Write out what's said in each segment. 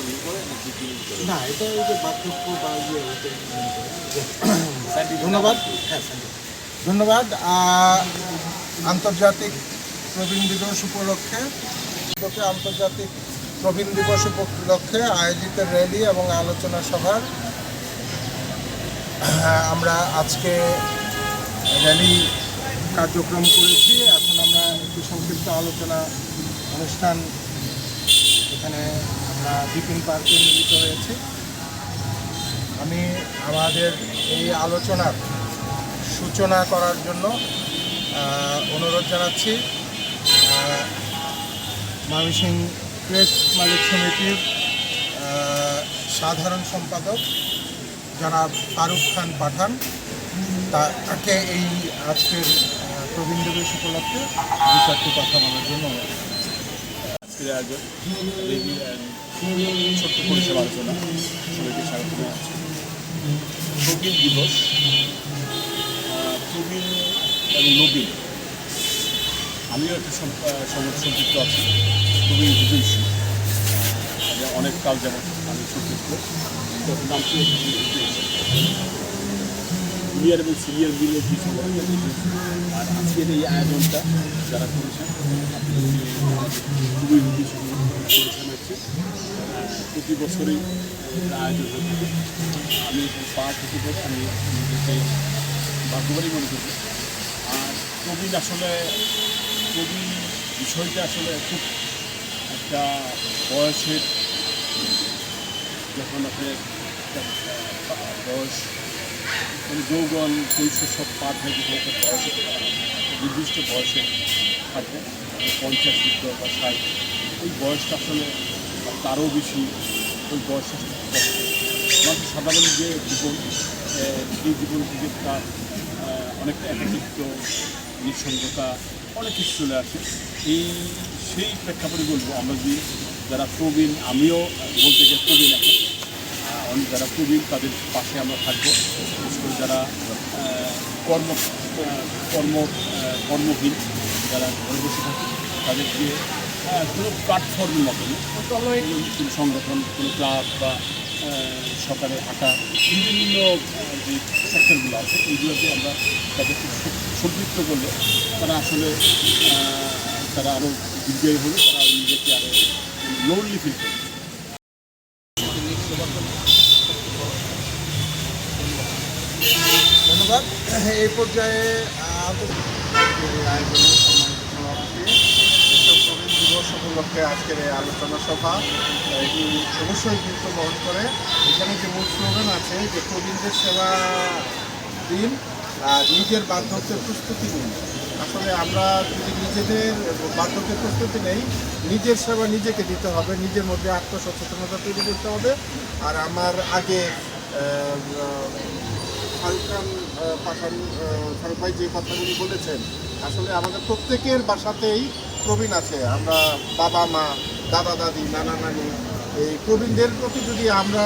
কি করে না এটা এই যে বার্ধক্য বা ইয়ে ধন্যবাদ। হ্যাঁ। ধন্যবাদ। আন্তর্জাতিক প্রবীণ দিবস উপলক্ষে আন্তর্জাতিক প্রবীণ দিবস উপলক্ষে আয়োজিত র্যালি এবং আলোচনা সভার আমরা আজকে র্যালি কার্যক্রম করেছি। এখন আমরা একটি সংক্ষিপ্ত আলোচনা অনুষ্ঠান এখানে আমরা বিপিন পার্কে মিলিত হয়েছি। আমি আমাদের এই আলোচনার সূচনা করার জন্য অনুরোধ জানাচ্ছি। ময়মনসিং প্রেস মালিক সমিতির সাধারণ সম্পাদক জনাব ফারুক খান পাঠান। তাকে এই আজকের প্রবীণ দিবস উপলক্ষে দু চারটি কথা বলার জন্য ছোট্ট পরিষেবা আলোচনা, সবাইকে স্বাগত জানাচ্ছি। প্রবীণ দিবস, প্রবীণ এবং নবীন। আমিও একটা সমাজ সম্পৃক্ত আছি। প্রবীণ ইস্যু অনেক কাল যেমন আমি সম্পৃক্ত। নামটি এবং সিনিয়র মিলে কিছু আর আজকের এই আয়োজনটা যারা করেছেন খুবই করেছেন হচ্ছে প্রতি বছরই আয়োজন হয়ে থাকে। আমি পাঁচ পারি আমি নিজেকে ভাগ্যবানই মনে করি। আর প্রবীণ আসলে প্রবীণ বিষয়টা আসলে খুব একটা বয়সের, যখন আপনার বয়স মানে যৌবন কৈশোর সব পার হয়ে যেতে একটা বয়সে নির্দিষ্ট বয়সে থাকবে পঞ্চাশ যুদ্ধ বা ষাট। ওই বয়সটা আসলে তারও বেশি ওই আসলে মানুষ সাধারণ যে জীবন এই জীবন থেকে তার আহ, অনেকটা একাকিত্ব নিঃসঙ্গতা অনেক কিছু চলে আসে। এই সেই প্রেক্ষাপটে বলব আমরা যে যারা প্রবীণ আমিও বলতে গিয়ে প্রবীণ এখন অনেক যারা প্রবীণ তাদের পাশে আমরা থাকব। বিশেষ যারা কর্ম কর্ম কর্মহীন যারা ঘরে বসে থাকে তাদেরকে কোনো প্ল্যাটফর্মের মতো কোনো সংগঠন কোনো ক্লাব বা সকালে হাঁটা বিভিন্ন যে সেক্টরগুলো আছে এইগুলোতে আমরা তাদেরকে সম- সম্পৃক্ত করলে তারা আসলে তারা আরও দীর্ঘায়ী হবে তারা নিজেকে আরও লোনলি ফিল করবে। ধন্যবাদ। এই পর্যায়ে আহ, আজকের এই আয়োজনের সম্মানিত সভাপতি বিশ্ব প্রবীণ দিবস উপলক্ষে আজকের এই আলোচনা সভা, এটি অবশ্যই গুরুত্ব বহন করে। এখানে যে মূল স্লোগান আছে, যে প্রবীণদের সেবা দিন, আর নিজের বার্ধক্যের প্রস্তুতি নিন। আসলে আমরা যদি নিজেদের বার্ধক্যের প্রস্তুতি নেই, নিজের সেবা নিজেকে দিতে হবে, নিজের মধ্যে আত্মসচেতনতা তৈরি করতে হবে। আর আমার আগে খান পাঠান ফারুক ভাই যে কথাগুলি বলেছেন, আসলে আমাদের প্রত্যেকের বাসাতেই প্রবীণ আছে। আমরা বাবা, মা, দাদা, দাদি, নানা, নানি, এই প্রবীণদের প্রতি যদি আমরা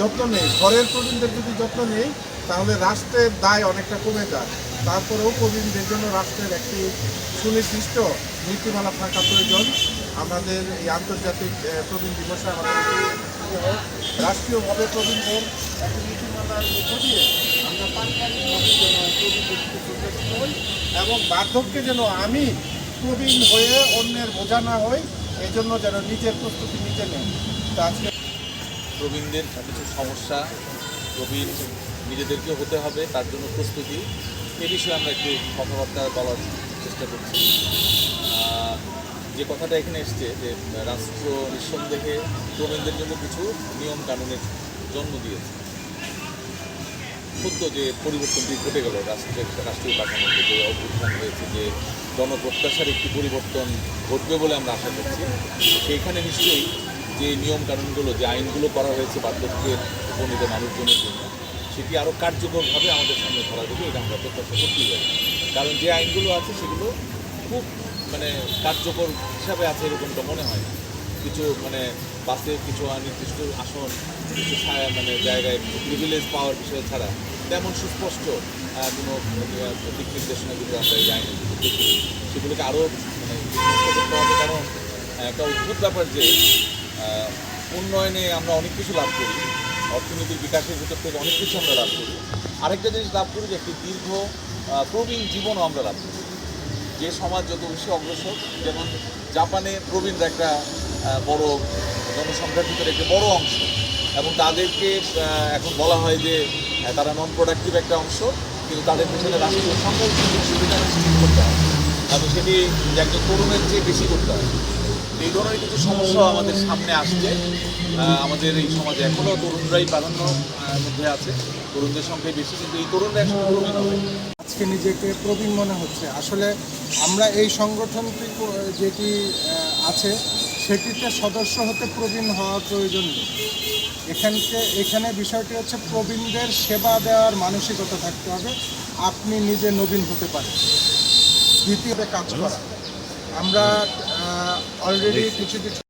যত্ন নেই, ঘরের প্রবীণদের যদি যত্ন নেই, তাহলে রাষ্ট্রের দায় অনেকটা কমে যায়। তারপরেও প্রবীণদের জন্য রাষ্ট্রের একটি সুনির্দিষ্ট নীতিমালা থাকা প্রয়োজন। আমাদের এই আন্তর্জাতিক প্রবীণ দিবসে আমাদের রাষ্ট্রীয়ভাবে প্রবীণদের একটি নীতিমালার মধ্য দিয়ে আমরা পারিবারিকভাবে যেন প্রবীণদের এবং বার্ধক্যে যেন আমি প্রবীণ হয়ে অন্যের বোঝা না হয় এই জন্য যেন নিজের প্রস্তুতি নিজে তো আজকে প্রবীণদের কিছু সমস্যা, প্রবীণ নিজেদেরকে হতে হবে, তার জন্য প্রস্তুতি। এ বিষয়ে আমরা একটু কথাবার্তা বলার চেষ্টা করছি। যে কথাটা এখানে এসছে যে রাষ্ট্র নিঃসন্দেহে প্রবীণদের জন্য কিছু নিয়ম কানুনের জন্ম দিয়েছে। সত্য যে পরিবর্তনটি ঘটে গেল, রাষ্ট্রের রাষ্ট্রীয় কাঠামোতে যে অভ্যুত্থান হয়েছে যে জনপ্রত্যাশার একটি পরিবর্তন ঘটবে বলে আমরা আশা করছি। সেইখানে নিশ্চয়ই যে নিয়ম কানুনগুলো যে আইনগুলো করা হয়েছে বার্ধক্যের উপনীত মানুষজনের জন্য, সেটি আরও কার্যকরভাবে আমাদের সামনে ধরা দেবে, এটা আমরা প্রত্যাশা করতেই পারি। কারণ যে আইনগুলো আছে, সেগুলো খুব মানে কার্যকর হিসাবে আছে এরকমটা মনে হয় না। কিছু মানে বাসে কিছু নির্দিষ্ট আসন, কিছু মানে জায়গায় প্রিভিলেজ পাওয়ার বিষয় ছাড়া তেমন সুস্পষ্ট কোনো দিক নির্দেশনা কিন্তু আমরা এই আইনের দেখি সেগুলোকে আরও মানে কারণ একটা অদ্ভুত ব্যাপার যে উন্নয়নে আমরা অনেক কিছু লাভ করি, অর্থনীতির বিকাশের ভিতর থেকে অনেক কিছু আমরা লাভ করি। আরেকটা জিনিস লাভ করি যে, একটি দীর্ঘ প্রবীণ জীবনও আমরা লাভ করি। যে সমাজ যত বেশি অগ্রসর, যেমন জাপানে প্রবীণরা একটা বড় জনসংখ্যার ভিতরে একটি বড় অংশ, এবং তাদেরকে এখন বলা হয় যে তারা নন প্রোডাক্টিভ একটা অংশ, কিন্তু তাদের পেছনে রাষ্ট্রীয় সকল সুবিধা নিশ্চিত করতে হয়। এবং সেটি একজন তরুণের চেয়ে বেশি করতে হয় এই ধরনের কিছু সমস্যা আমাদের সামনে আসছে। আমাদের এই সমাজে এখনও তরুণরাই প্রাধান্য মধ্যে আছে। তরুণদের সংখ্যাই বেশি, কিন্তু এই তরুণরা এখন প্রবীণ হবে। আজকে নিজেকে প্রবীণ মনে হচ্ছে। আসলে আমরা এই সংগঠনটি যেটি আছে সেটিতে সদস্য হতে প্রবীণ হওয়া প্রয়োজন নেই এখানকে এখানে বিষয়টি হচ্ছে প্রবীণদের সেবা দেওয়ার মানসিকতা থাকতে হবে। আপনি নিজে নবীন হতে পারেন। দ্বিতীয়তে কাজ করা। আমরা অলরেডি কিছু কিছু